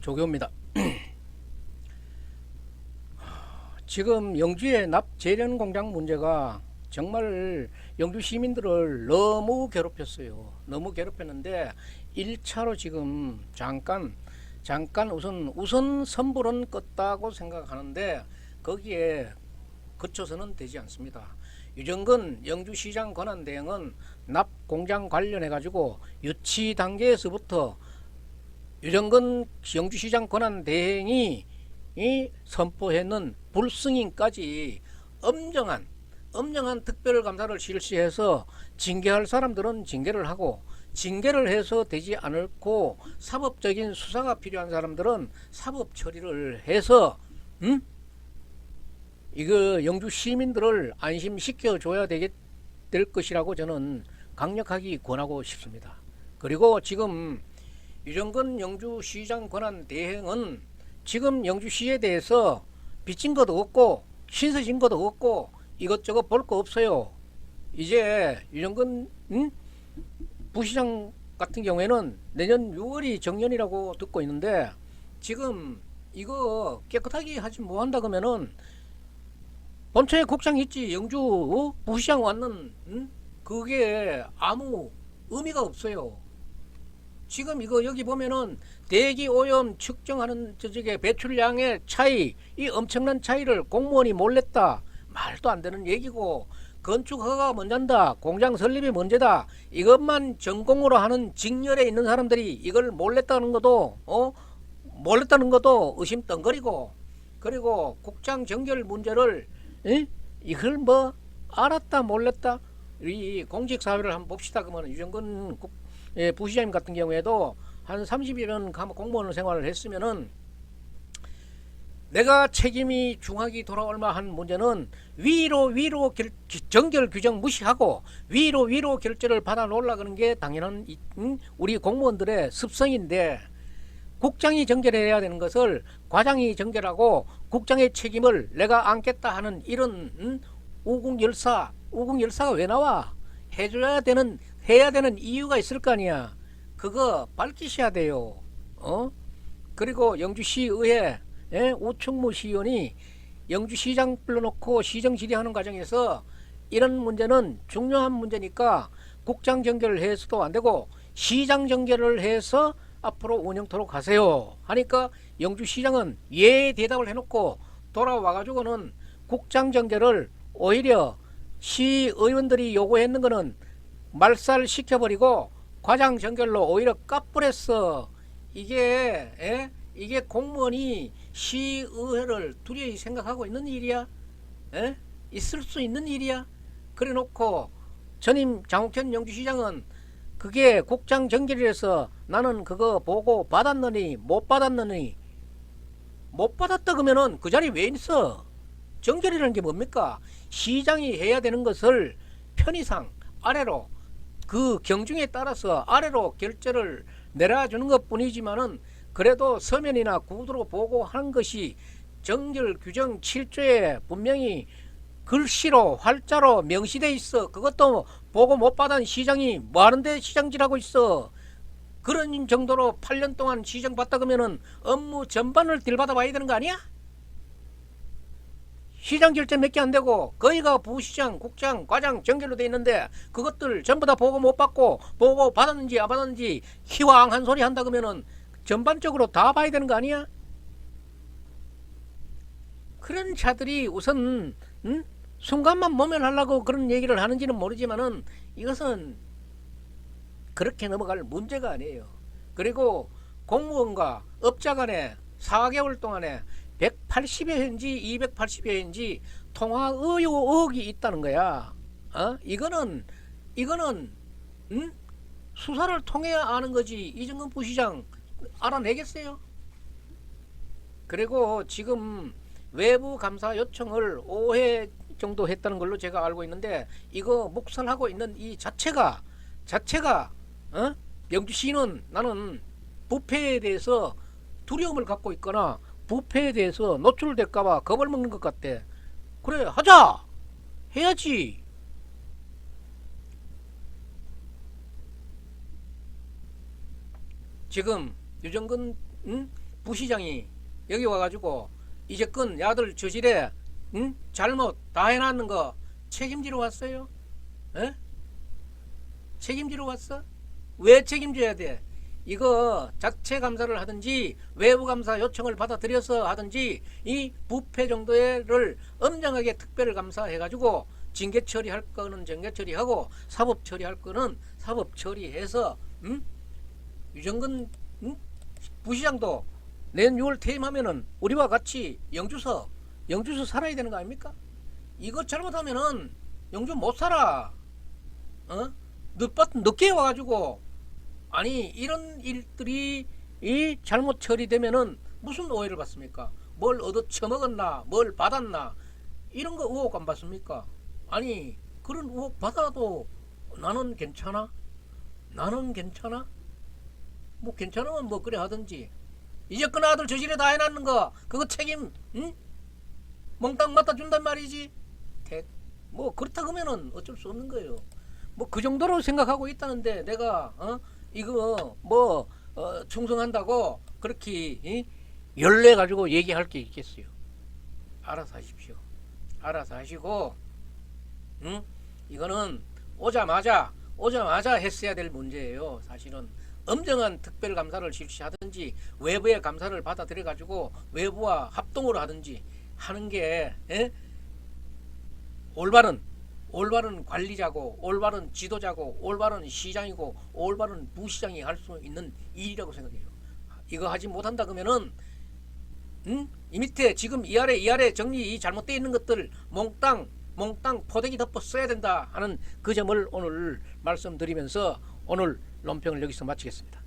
조교입니다. 지금 영주의 납 재련 공장 문제가 정말 영주 시민들을 너무 괴롭혔어요. 너무 괴롭혔는데 1차로 지금 잠깐 잠깐 우선 우선 선불은 껐다고 생각하는데 거기에 그쳐서는 되지 않습니다. 유정근 영주시장 권한 대행은 납 공장 관련해 가지고 유치 단계에서부터 유정근 영주시장 권한대행이 이 선포했는 불승인까지 엄정한 엄정한 특별감사를 실시해서 징계할 사람들은 징계를 하고 징계를 해서 되지 않고 사법적인 수사가 필요한 사람들은 사법 처리를 해서 음? 이거 영주 시민들을 안심시켜 줘야 되겠 될 것이라고 저는 강력하게 권하고 싶습니다. 그리고 지금 유정근 영주시장 권한 대행은 지금 영주시에 대해서 빚진 것도 없고 신세진 것도 없고 이것저것 볼 거 없어요. 이제 유정근 음? 부시장 같은 경우에는 내년 6월이 정년이라고 듣고 있는데 지금 이거 깨끗하게 하지 뭐 한다 그러면은 본청에 국장 있지 영주 어? 부시장 왔는 음? 그게 아무 의미가 없어요. 지금 이거 여기 보면은 대기 오염 측정하는 저쪽에 배출량의 차이 이 엄청난 차이를 공무원이 몰랐다. 말도 안 되는 얘기고. 건축 허가가 먼저다. 공장 설립이 문제다. 이것만 전공으로 하는 직렬에 있는 사람들이 이걸 몰랐다는 것도 어? 몰랐다는 것도 의심덩거리고. 그리고 국장 정결 문제를 에? 이걸 뭐 알았다 몰랐다? 이 공직 사회를 한번 봅시다. 그러면 유정근 국, 예, 부시장님 같은 경우에도 한 30일은 공무원 생활을 했으면은 내가 책임이 중하게 돌아올 만한 문제는 위로 위로 결, 정결 규정 무시하고 위로 위로 결제를 받아 놓으려 그런 게 당연한? 우리 공무원들의 습성인데 국장이 정결해야 되는 것을 과장이 정결하고 국장의 책임을 내가 안겠다 하는 이런 음? 우궁열사 우궁열사가 왜 나와 해줘야 되는 해야 되는 이유가 있을 거 아니야. 그거 밝히셔야 돼요. 어? 그리고 영주시의회 예? 우충무 시의원이 영주시장 불러놓고 시정 질의하는 과정에서 이런 문제는 중요한 문제니까 국장 정결을 해서도 안 되고 시장 정결을 해서 앞으로 운영토록 하세요. 하니까 영주시장은 예 대답을 해놓고 돌아와 가지고는 국장 정결을 오히려 시의원들이 요구했는 거는 말살 시켜버리고 과장 정결로 오히려 까불했어 이게 예? 이게 공무원이 시의회를 두려이 생각하고 있는 일이야? 에? 있을 수 있는 일이야? 그래 놓고 전임 장욱현 영주시장은 그게 국장 정결이라서 나는 그거 보고 받았느니 못 받았느니 못 받았다 그러면은 그 자리 왜 있어? 정결이라는 게 뭡니까? 시장이 해야 되는 것을 편의상 아래로 그 경중에 따라서 아래로 결제를 내려주는 것 뿐이지만은 그래도 서면이나 구두로 보고 하는 것이 정결 규정 7조에 분명히 글씨로 활자로 명시돼 있어. 그것도 보고 못 받은 시장이 뭐 하는데 시장질하고 있어. 그런 정도로 8년 동안 시정 받다 그러면은 업무 전반을 딜받아 봐야 되는 거 아니야? 시장 결제 몇 개 안 되고 거기가 부시장, 국장, 과장, 정결로 돼 있는데 그것들 전부 다 보고 못 받고 보고 받았는지 안 받았는지 희왕한 소리 한다 그러면은 전반적으로 다 봐야 되는 거 아니야? 그런 자들이 우선 음? 순간만 모면하려고 그런 얘기를 하는지는 모르지만은 이것은 그렇게 넘어갈 문제가 아니에요. 그리고 공무원과 업자 간에 4개월 동안에 180여 회인지 280여 회인지 통화 의혹이 있다는 거야. 어? 이거는 이거는 음? 수사를 통해야 아는 거지. 이정근 부시장 알아내겠어요? 그리고 지금 외부 감사 요청을 5회 정도 했다는 걸로 제가 알고 있는데 이거 묵살하고 있는 이 자체가 자체가 어? 영주시는 나는 부패에 대해서 두려움을 갖고 있거나 부패에 대해서 노출될까봐 겁을 먹는 것 같대. 그래 하자 해야지. 지금 유정근 응? 부시장이 여기 와가지고 이제껏 야들 저질에 응? 잘못 다 해놨는 거 책임지러 왔어요? 에? 책임지러 왔어? 왜 책임져야 돼? 이거 자체 감사를 하든지 외부 감사 요청을 받아들여서 하든지 이 부패 정도를 엄정하게 특별 감사해 가지고 징계 처리할 거는 징계 처리하고 사법 처리할 거는 사법 처리해서 음? 유정근 음? 부시장도 내년 6월 퇴임하면은 우리와 같이 영주서 영주서 살아야 되는 거 아닙니까? 이거 잘못하면은 영주 못 살아. 어? 늦bat 늦게 와가지고 아니 이런 일들이 이 잘못 처리되면은 무슨 오해를 받습니까? 뭘 얻어 처먹었나? 뭘 받았나? 이런 거 의혹 안 받습니까? 아니 그런 의혹 받아도 나는 괜찮아? 나는 괜찮아? 뭐 괜찮으면 뭐 그래 하든지 이제 그 아들 저질에 다 해놨는 거 그거 책임 응? 몽땅 맡아 준단 말이지 택. 뭐 그렇다 그러면은 어쩔 수 없는 거예요 뭐 그 정도로 생각하고 있다는데 내가 어? 이거 뭐 어, 충성한다고 그렇게 이? 열내 가지고 얘기할 게 있겠어요 알아서 하십시오 알아서 하시고 응? 이거는 오자마자 오자마자 했어야 될 문제예요 사실은 엄정한 특별 감사를 실시하든지 외부의 감사를 받아들여 가지고 외부와 합동으로 하든지 하는 게 예? 올바른 올바른 관리자고 올바른 지도자고 올바른 시장이고 올바른 부시장이 할 수 있는 일이라고 생각해요. 이거 하지 못한다 그러면은 응? 이 밑에 지금 이 아래 이 아래 정리 이 잘못되어 있는 것들 몽땅 몽땅 포대기 덮어 써야 된다 하는 그 점을 오늘 말씀드리면서 오늘 논평을 여기서 마치겠습니다.